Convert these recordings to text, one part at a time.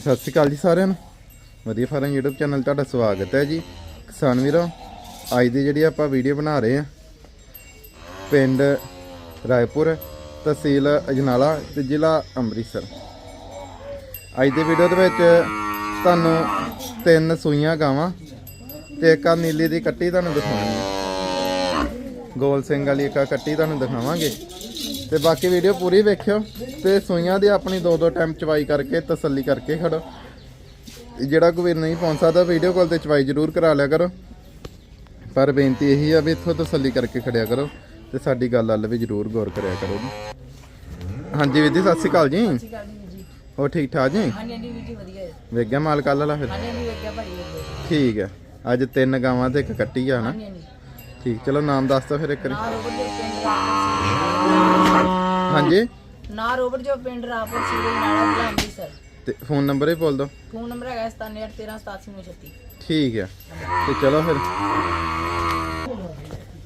ਸਤਿ ਸ਼੍ਰੀ ਅਕਾਲ ਜੀ ਸਾਰਿਆਂ ਨੂੰ। ਵਧੀਆ ਫਾਰਮ YouTube ਚੈਨਲ ਤੁਹਾਡਾ ਸਵਾਗਤ ਹੈ ਜੀ। ਕਿਸਾਨ ਵੀਰੋ, ਅੱਜ ਦੀ ਜਿਹੜੀ ਆਪਾਂ ਵੀਡੀਓ ਬਣਾ ਰਹੇ ਆ ਪਿੰਡ ਰਾਏਪੁਰ ਤਹਿਸੀਲ ਅਜਨਾਲਾ ਤੇ ਜ਼ਿਲ੍ਹਾ ਅੰਮ੍ਰਿਤਸਰ। ਅੱਜ ਦੀ ਵੀਡੀਓ ਦੇ ਵਿੱਚ ਤੁਹਾਨੂੰ ਤਿੰਨ ਸੂਈਆਂ ਗਾਵਾਂ ਤੇ ਇੱਕ ਆ ਨੀਲੀ ਦੀ ਕੱਟੀ ਤੁਹਾਨੂੰ ਦਿਖਾਉਣੀ ਹੈ ਗੋਲ ਸਿੰਘ ਵਾਲੀ ਇੱਕ ਕੱਟੀ ਤੁਹਾਨੂੰ ਦਿਖਾਵਾਂਗੇ। ਤੇ ਬਾਕੀ ਵੀਡੀਓ ਪੂਰੀ ਵੇਖਿਓ ਤੇ ਸੂਈਆਂ ਦੀ ਆਪਣੀ ਦੋ ਦੋ ਟਾਈਮ ਚਵਾਈ ਕਰਕੇ ਤਸੱਲੀ ਕਰਕੇ ਖੜੋ। ਜਿਹੜਾ ਕੋਈ ਨਹੀਂ ਪਹੁੰਚ ਸਕਦਾ ਵੀਡੀਓ ਕਾਲ ਤੇ ਚਵਾਈ ਜ਼ਰੂਰ ਕਰਾ ਲਿਆ ਕਰੋ। ਪਰ ਬੇਨਤੀ ਇਹੀ ਆ ਵੀ ਇੱਥੋਂ ਤਸੱਲੀ ਕਰਕੇ ਖੜਿਆ ਕਰੋ ਤੇ ਸਾਡੀ ਗੱਲ ਵੱਲ ਵੀ ਜ਼ਰੂਰ ਗੌਰ ਕਰਿਆ ਕਰੋ ਜੀ। ਹਾਂਜੀ ਵੀਰ ਜੀ ਸਤਿ ਸ਼੍ਰੀ ਅਕਾਲ ਜੀ। ਹੋ ਠੀਕ ਠਾਕ ਜੀ? ਹਾਂਜੀ ਹਾਂਜੀ ਵੀਰ ਜੀ ਵਧੀਆ ਹੈ ਵੇਖ ਗਿਆ ਮਾਲ ਕੱਲ ਵਾਲਾ ਫਿਰ? ਹਾਂਜੀ ਵੇਖਿਆ ਭਾਈ ਠੀਕ ਹੈ ਅੱਜ ਤਿੰਨ ਗਾਵਾਂ ਤੇ ਇੱਕ ਕੱਟੀ ਆ ਨਾ ਠੀਕ ਚਲੋ ਨਾਮ ਦੱਸ ਦਿਓ ਫਿਰ ਇੱਕ ਵਾਰੀ। ਨਾ ਰੋਬਰ ਜੋ ਪਿੰਡ ਰਾਪੁਰ ਹਾਂਜੀ? ਸੀ ਨਾ ਰੋਬਰ ਜੋ ਪਿੰਡ ਰਾਪੁਰ ਸੀ ਦੇ ਨਾਲਾ ਜ਼ਿਲ੍ਹਾ ਅੰਮ੍ਰਿਤਸਰ। ਤੇ ਫੋਨ ਨੰਬਰ ਹੀ ਬੋਲ ਦਿਓ। ਫੋਨ ਨੰਬਰ ਹੈਗਾ 9713878936 ਠੀਕ ਹੈ ਤੇ ਚਲੋ ਫਿਰ।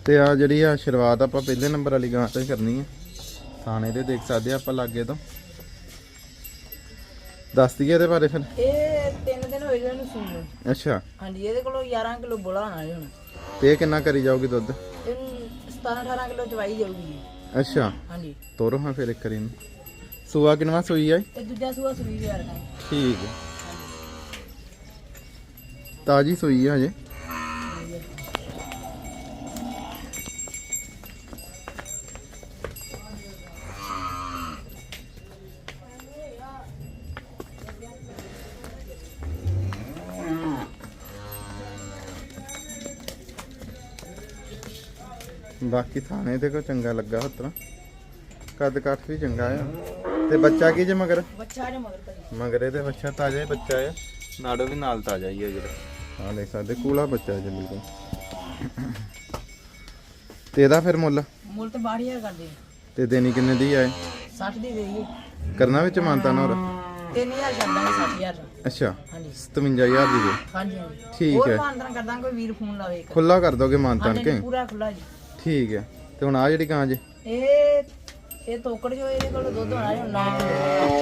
ਤੇ ਆ ਜਿਹੜੀ ਆ ਸ਼ੁਰੂਆਤ ਆਪਾਂ ਪਹਿਲੇ ਨੰਬਰ ਵਾਲੀ ਗਾਂ ਤੋਂ ਹੀ ਕਰਨੀ ਹੈ ਥਾਣੇ ਦੇ ਦੇਖ ਸਕਦੇ ਆ ਆਪਾਂ ਲਾਗੇ ਤੋਂ। ਦੱਸ ਦਈਏ ਇਹਦੇ ਬਾਰੇ ਫਿਰ। ਇਹ ਤਿੰਨ ਦਿਨ ਹੋਏ ਇਹਨੂੰ ਸੂਣ ਨੂੰ। ਅੱਛਾ। ਹਾਂਜੀ ਇਹਦੇ ਕੋਲੋਂ 11 ਕਿਲੋ ਬੋਲਾ ਹੋਣਾ ਜੀ ਹੁਣ। ਤੇ ਇਹ ਕਿੰਨਾ ਕਰੀ ਜਾਊਗੀ ਦੁੱਧ? ਇਹਨੂੰ 17 18 ਕਿਲੋ ਚਵਾਈ ਜਾਊਗੀ। ਜੀ ਅੱਛਾ। ਹਾਂਜੀ। ਤੋਰੋ ਹਾਂ ਫਿਰ ਇੱਕ ਕਰੀ ਨੂੰ ਸੂਆ ਕਿਨਵਾ ਸੂਈ ਆ ਤੇ ਦੂਜਾ ਸੂਆ ਸੂਈ ਯਾਰ ਠੀਕ ਹੈ ਤਾਜੀ ਸੂਈ ਆ ਹਜੇ। ਬਾਕੀ ਥਾਣੇ ਤੇ ਕੋ ਚੰਗਾ ਲੱਗਾ ਉਤਰਾ ਕੱਦ ਕੱਠ ਵੀ ਚੰਗਾ ਆ। ਤੇ ਬੱਚਾ ਕੀ ਜੇ ਮਗਰ? ਬੱਚਾ ਜੇ ਮਗਰ ਭਾਈ ਮਗਰੇ ਦੇ ਬੱਚਾ ਤਾਜ਼ਾ ਹੀ ਬੱਚਾ ਹੈ ਨਾੜੋ ਵੀ ਨਾਲ ਤਾਜ਼ਾ ਹੀ ਹੈ ਜਿਹੜਾ। ਆ ਲੈ ਸਕਦੇ ਕੂਲਾ ਬੱਚਾ ਜੀ ਬਿਲਕੁਲ ਤੇ। ਇਹਦਾ ਫਿਰ ਮੁੱਲ? ਮੁੱਲ ਤੇ 12000 ਕਰਦੇ। ਤੇ ਦੇਣੀ ਕਿੰਨੇ ਦੀ ਆਏ 60 ਦੀ ਦੇਈਏ ਕਰਨਾ ਵਿੱਚ ਮਾਨਤਾ ਨਾ ਹੋਰ 3000 ਛੱਡ ਦਾਂਗੇ 60000 ਅੱਛਾ ਹਾਂਜੀ। 57000 ਦੀ ਦੇ। ਹਾਂਜੀ ਠੀਕ ਹੋਰ ਹੈ। ਮਾਨਤਨ ਕਰਦਾਂ ਕੋਈ ਵੀਰ ਫੋਨ ਲਾਵੇ ਖੁੱਲਾ ਕਰ ਦੋਗੇ ਮਾਨਤਾਨ ਹਾਂਜੀ ਕੇ ਪੂਰਾ ਖੁੱਲਾ ਜੀ। ਠੀਕ ਹੈ। ਤੇ ਹੁਣ ਆ ਜਿਹੜੀ ਗਾਂ ਜੇ? ਇਹ ਇਹ ਤੋਕੜ ਜੋ ਇਹਦੇ ਕੋਲ ਦੁੱਧ ਹੋਣਾ ਜੀ ਨਾ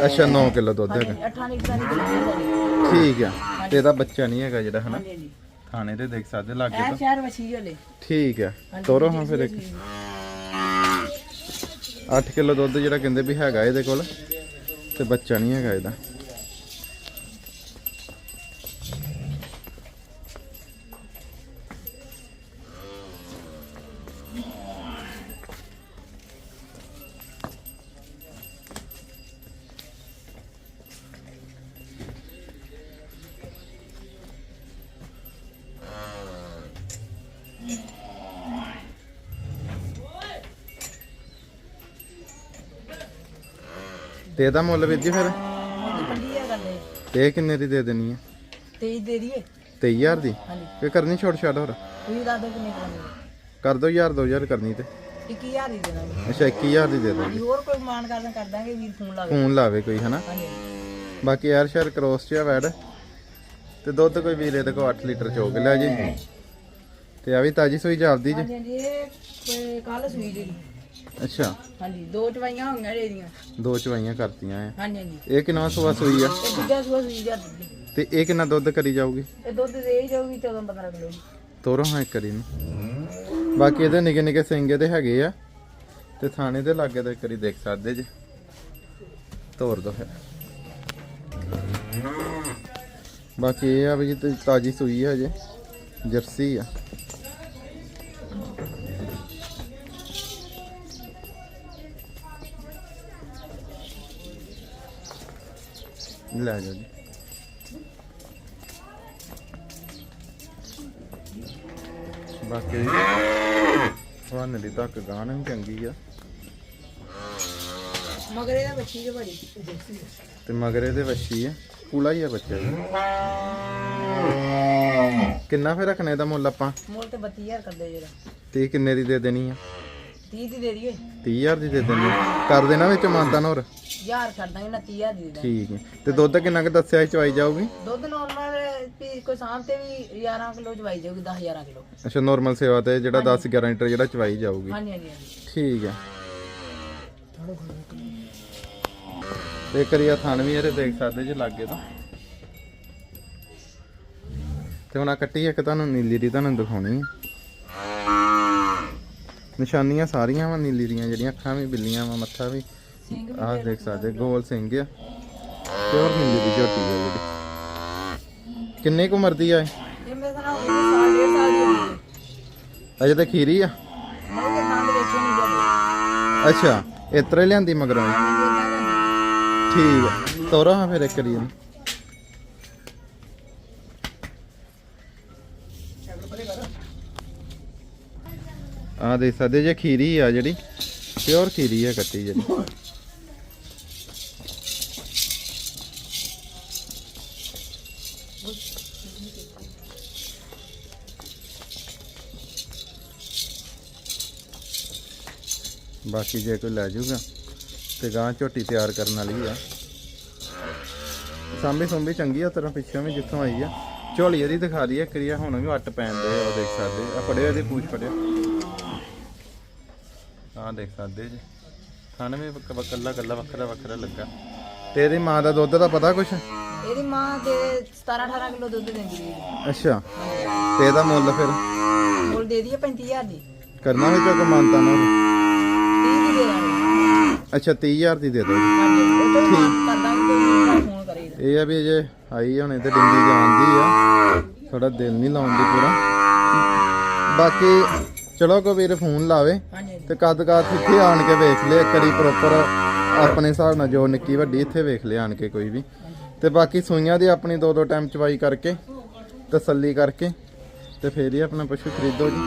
ਅੱਛਾ 9 ਕਿਲੋ ਦੁੱਧ ਹੈਗਾ। ਹਾਂਜੀ 8 ਲੀਟਰ ਦੀ ਹੈ ਠੀਕ ਹੈ। ਤੇ ਇਹਦਾ ਬੱਚਾ ਨਹੀਂ ਹੈਗਾ ਜਿਹੜਾ ਹਨਾ? ਥਾਣੇ ਤੇ ਦੇਖ ਸਕਦੇ ਲਾਗੇ ਇਹ ਤੋਂ। ਸ਼ਹਿਰ ਵਸੀ ਹਲੇ। ਠੀਕ ਹੈ। ਤੋਰੋ ਹਾਂ ਫਿਰ ਇੱਕ। 8 ਕਿਲੋ ਦੁੱਧ ਜਿਹੜਾ ਕਹਿੰਦੇ ਵੀ ਹੈਗਾ ਇਹਦੇ ਕੋਲ ਤੇ ਬੱਚਾ ਨਹੀਂ ਹੈਗਾ ਇਹਦਾ। ਤੇ ਇਹਦਾ ਮੁੱਲ ਵੀਰ ਜੀ ਫਿਰ? ਤੇ ਇਹ ਕਿੰਨੇ ਦੀ ਦੇ ਦੇਣੀ ਹੈ 23 ਦੇ ਦਈਏ। 23000 ਦੀ? ਹਾਂਜੀ। ਕਿ ਕਰਨੀ ਛੋਟ ਛਾਟ ਹੋਰ? ਤੁਸੀਂ ਦੱਸ ਦਿਓ ਕਿੰਨੇ ਕਰਨੀ ਕਰ ਦੋ 1000 2000 ਕਰਨੀ ਤੇ। 21000 ਦੀ ਦੇ ਦਾਂਗੇ ਅੱਛਾ 21000 ਦੀ ਦੇ ਜੀ। ਹੋਰ ਕੋਈ ਮਾਨ ਕਰਦਾ ਕਰ ਦਾਂਗੇ ਵੀਰ ਫੋਨ ਲਾਵੇ। ਫੋਨ ਲਾਵੇ ਕੋਈ ਹਨਾ? ਹਾਂਜੀ। ਬਾਕੀ 에ਅਰ ਸ਼ੇਅਰ ਕ੍ਰੋਸ ਚ ਆ ਵੈਡ ਤੇ ਦੁੱਧ ਕੋਈ ਵੀਰੇ ਦੇ ਕੋ 8 ਲੀਟਰ ਚੋਕ ਲਿਆ ਜੀ। ਤੇ ਆ ਵੀ ਤਾਜੀ ਸੂਈ ਜਾਪਦੀ ਜੀ। ਹਾਂਜੀ ਹਾਂਜੀ ਇਹ ਕੱਲ ਸੂਈ ਜੀ। ਅੱਛਾ। ਹਾਂਜੀ ਦੋ ਚਵਾਈਆਂ ਹੋਈਆਂ ਜੀ ਇਹਦੀਆਂ। ਦੋ ਚਵਾਈਆਂ ਕਰਤੀਆਂ ਆ ਹਾਂਜੀ ਹਾਂਜੀ। ਇਹ ਕਿੰਨਾ ਸੂਆ ਸੂਈ ਆ? ਇਹ ਦੂਜਾ ਸੂਆ ਸੂਈ ਜਾ ਦਿੱਤੀ ਤੇ ਇਹ ਕਿੰਨਾ ਦੁੱਧ ਕਰੀ ਜਾਊਗੀ? ਇਹ ਦੁੱਧ ਦੇ ਹੀ ਜਾਊਗੀ 14 15 ਕਿਲੋ ਤੋਰੋ ਹਾਂ ਇੱਕ ਕਰੀ ਨੂੰ ਬਾਕੀ ਇਹਦੇ ਨਿੱਕੇ ਨਿੱਕੇ ਸਿੰਗੇ ਤੇ ਹੈਗੇ ਆ। ਤੇ ਥਾਣੇ ਦੇ ਲਾਗੇ ਤੇ ਕਰੀ ਦੇਖ ਸਕਦੇ ਜੀ। ਤੋਰ ਦੋ ਫਿਰ। ਬਾਕੀ ਇਹ ਆ ਵੀ ਤਾਜੀ ਸੂਈ ਹੈ ਜੇ ਜਰਸੀ ਆ। ਲੈ ਜਾਓ ਜੀ। ਬਾਕੀ ਤੁਹਾਨੂੰ ਦੀ ਤੱਕ ਗਾਣ ਵੀ ਚੰਗੀ ਆ। ਮਗਰ ਇਹਦਾ ਬੱਚੀ ਜੋ ਬੜੀ ਤੇ ਮਗਰ ਇਹਦੇ ਵੱਛੀ ਆ ਕੂਲਾ ਹੀ ਆ ਬੱਚਾ ਵੀ ਕਿੰਨਾ ਫੇਰ ਰੱਖਣਾ ਇਹਦਾ ਮੁੱਲ ਆਪਾਂ? ਮੁੱਲ ਤੇ 32000 ਕਰਦੇ ਜਿਹੜਾ। ਤੇ ਕਿੰਨੇ ਦੀ ਦੇ ਦੇਣੀ ਆ? 30 ਦੀ ਦੇ ਦਈਏ। 30000 ਦੀ ਦੇ ਆ। ਕਰ ਦੇਣਾ ਵਿੱਚ ਮਾਨਤਾ ਹੋਰ? ਯਾਰ ਛੱਡ ਦਾਂਗੇ 29000 ਦੀ ਦੇ ਦਾਂਗੇ ਠੀਕ ਹੈ। ਤੇ ਦੁੱਧ ਕਿੰਨਾ ਕੁ ਦੱਸਿਆ ਚਵਾਈ ਜਾਊਗੀ? ਦੁੱਧ ਨਾਰਮਲ ਵੀ ਕੋਈ ਸਾਂਭ ਤੇ ਵੀ 11 ਕਿਲੋ ਚਵਾਈ ਜਾਊਗੀ 10 11 ਕਿਲੋ। ਅੱਛਾ ਨਾਰਮਲ ਸੇਵਾ ਤੇ ਜਿਹੜਾ 10 11 ਲੀਟਰ ਜਿਹੜਾ ਚਵਾਈ ਜਾਊਗੀ। ਹਾਂਜੀ ਹਾਂਜੀ ਹਾਂਜੀ। ਠੀਕ ਹੈ। ਤੇ ਕਰੀਆ ਥਣ ਵੀ ਇਹਦੇ ਦੇਖ ਸਕਦੇ ਜੇ ਲਾਗੇ ਤਾਂ। ਤੇ ਹੁਣ ਆ ਕੱਟੀ ਇੱਕ ਤੁਹਾਨੂੰ ਨੀਲੀ ਦੀ ਤੁਹਾਨੂੰ ਦਿਖਾਉਣੀ ਹੈ। ਨਿਸ਼ਾਨੀਆਂ ਸਾਰੀਆਂ ਵਾ ਨੀਲੀ ਦੀਆਂ ਜਿਹੜੀਆਂ ਅੱਖਾਂ ਵੀ ਬਿੱਲੀਆਂ ਵਾ ਮੱਥਾ ਵੀ। ਆਹ ਦੇਖ ਸਕਦੇ ਗੋਲ ਸਿੰਘ ਆ। ਪਿਓਰ ਨੀਲੀ ਦੀ ਝੋਟੀ ਆ ਜਿਹੜੀ। ਕਿੰਨੇ ਕੁ ਉਮਰ ਦੀ ਆ ਇਹ? ਇਹ ਮੇਰੇ ਨਾਲ ਹੋ ਗਏ ਸਾਲ ਡੇਢ ਸਾਲ ਦੀ ਹੋਣੀ ਅਜੇ ਤਾਂ ਖੀਰੀ ਆ? ਅੱਛਾ ਇਤਰੇ ਲਿਆਂਦੀ ਮਗਰੋਂ। ਠੀਕ ਆ। ਤੋਰਾ ਹਾਂ ਫਿਰ ਇੱਕ ਵਾਰੀ ਇਹਨੂੰ। ਆ ਦੇਖ ਸਕਦੇ ਜੇ ਖੀਰੀ ਆ ਜਿਹੜੀ, ਪਿਓਰ ਖੀਰੀ ਆ ਕੱਟੀ ਜਿਹੜੀ। ਬਾਕੀ ਜੇ ਕੋਈ ਲੈ ਜਾਊਗਾ ਤੇ ਗਾਂ ਝੋਟੀ ਤਿਆਰ ਕਰਨ ਵਾਲੀ ਆ। ਸਾਂਭੀ ਸੁੰਭੀ ਚੰਗੀ ਆ ਤਰ੍ਹਾਂ ਪਿੱਛੋਂ ਵੀ ਜਿੱਥੋਂ ਆਈ ਆ। ਝੋਲੀ ਇਹਦੀ ਦਿਖਾ ਦਈਏ ਕਰੀਆ ਹੁਣ ਵੀ ਅੱਟ ਪੈਣ ਦੇ ਉਹ ਦੇਖ ਸਕਦੇ। ਆ ਫੜਿਓ ਇਹਦੀ ਪੂਛ ਫੜਿਆ ਆਹ ਦੇਖ ਸਕਦੇ ਜੀ। ਥਣ ਵੀ ਕੱਲਾ ਕੱਲਾ ਵੱਖਰਾ ਵੱਖਰਾ ਲੱਗਾ। ਤੇ ਇਹਦੀ ਮਾਂ ਦਾ ਦੁੱਧ ਦਾ ਪਤਾ ਕੁਛ? ਇਹਦੀ ਮਾਂ ਦੇ 17 18 ਕਿਲੋ ਦੁੱਧ ਦਿੰਦੀ ਰਹੀ ਅੱਛਾ। ਤੇ ਇਹਦਾ ਮੁੱਲ ਫਿਰ? ਮੁੱਲ ਦੇ ਦਈਏ 35000 ਦੀ। ਕਰਨਾ ਵੀ ਚੋਕ ਮਾਨਤਾ ਨਾ 30 ਦੀ ਦੇ ਦਾਂਗੇ। ਅੱਛਾ 30000 ਦੀ ਦੇ ਦਿਓ। ਜੀ ਹਾਂਜੀ ਉਹ ਤੋਂ ਵੀ ਕਰ ਦਾਂਗੇ ਕੋਈ ਫੋਨ ਕਰੇਗਾ ਇਹ ਆ ਵੀ ਜੇ ਆਈ ਹੁਣੇ ਤੇ ਡਿੰਗੀ ਜਾਂਦੀ ਆ। ਥੋੜਾ ਦਿਲ ਨਹੀਂ ਲਾਉਂਦੀ ਪੂਰਾ। ਬਾਕੀ ਚਲੋ ਕੋ ਵੀਰ ਫੋਨ ਲਾਵੇ। ਤੇ ਕਦ ਕਦ ਇੱਥੇ ਆਣ ਕੇ ਵੇਖ ਲਿਆ ਕਰੀ ਪ੍ਰੋਪਰ ਆਪਣੇ ਹਿਸਾਬ ਨਾਲ ਜੋ ਨਿੱਕੀ ਵੱਡੀ ਇੱਥੇ ਵੇਖ ਲਿਆ ਆਣ ਕੇ ਕੋਈ ਵੀ। ਤੇ ਬਾਕੀ ਸੂਈਆਂ ਦੀ ਆਪਣੀ ਦੋ ਦੋ ਟਾਈਮ ਚਵਾਈ ਕਰਕੇ, ਤਸੱਲੀ ਕਰਕੇ, ਤੇ ਫੇਰ ਹੀ ਆਪਣਾ ਪਸ਼ੂ ਖਰੀਦੋ ਜੀ।